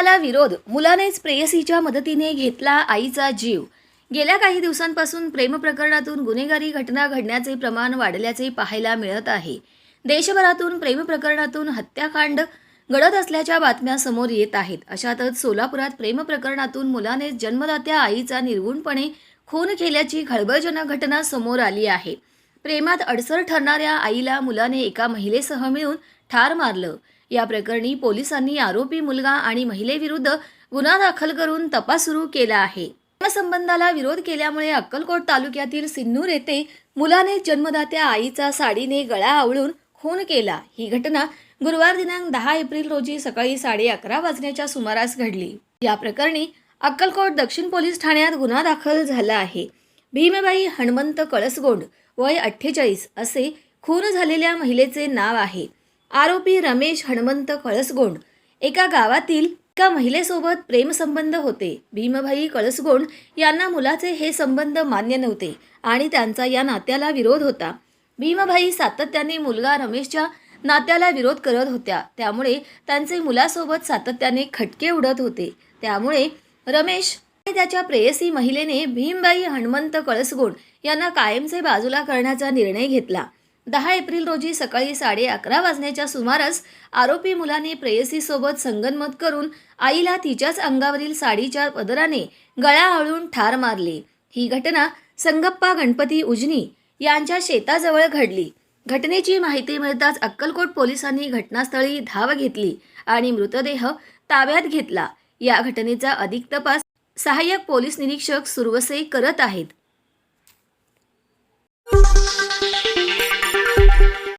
विरोध. मुलानेच प्रेयसीच्या मदतीने घेतला आईचा जीव. गेल्या काही दिवसांपासून प्रेम प्रकरणातून गुन्हेगारी घटना घडण्याचे प्रमाण वाढल्याचे पाहायला मिळत आहे. देशभरातून प्रेम प्रकरणातून हत्याकांड घडत असल्याच्या बातम्या समोर येत आहेत. अशातच सोलापुरात प्रेम प्रकरणातून मुलाने जन्मदात्या आईचा निर्गुणपणे खून केल्याची खळबळजनक घटना समोर आली आहे. प्रेमात अडसर ठरणाऱ्या आईला मुलाने एका महिलेसह मिळून ठार मारलं. या प्रकरणी पोलिसांनी आरोपी मुलगा आणि महिलेविरुद्ध गुन्हा दाखल करून तपास सुरू केला आहे. संबंधाला विरोध केल्यामुळे अक्कलकोट तालुक्यातील सिन्नूर येथे मुलाने जन्मदात्या आईचा साडीने गळा आवळून खून केला. ही घटना गुरुवार दिनांक दहा एप्रिल रोजी सकाळी साडे अकरा वाजण्याच्या सुमारास घडली. या प्रकरणी अक्कलकोट दक्षिण पोलीस ठाण्यात गुन्हा दाखल झाला आहे. भीमबाई हणमंत कळसगोंड वय अठ्ठेचाळीस असे खून झालेल्या महिलेचे नाव आहे. आरोपी रमेश हनुमंत कळसगोंड. एका गावातील एका महिलेसोबत प्रेमसंबंध होते. भीमभाई कळसगोंड यांना मुलाचे हे संबंध मान्य नव्हते आणि त्यांचा या नात्याला विरोध होता. भीमभाई सातत्याने मुलगा रमेशच्या नात्याला विरोध करत होत्या. त्यामुळे त्यांचे मुलासोबत सातत्याने खटके उडत होते. त्यामुळे रमेश त्याच्या प्रेयसी महिलेने भीमबाई हनुमंत कळसगोंड यांना कायमचे बाजूला करण्याचा निर्णय घेतला. दहा एप्रिल रोजी सकाळी साडे अकरा वाजण्याच्या सुमारास आरोपी मुलाने प्रेयसीसोबत संगनमत करून आईला तिच्याच अंगावरील साडीच्या पदराने गळा आळून ठार मारले. ही घटना संगप्पा गणपती उजनी यांच्या शेताजवळ घडली. घटनेची माहिती मिळताच अक्कलकोट पोलिसांनी घटनास्थळी धाव घेतली आणि मृतदेह ताब्यात घेतला. या घटनेचा अधिक तपास सहाय्यक पोलीस निरीक्षक सुरवसे करत आहेत.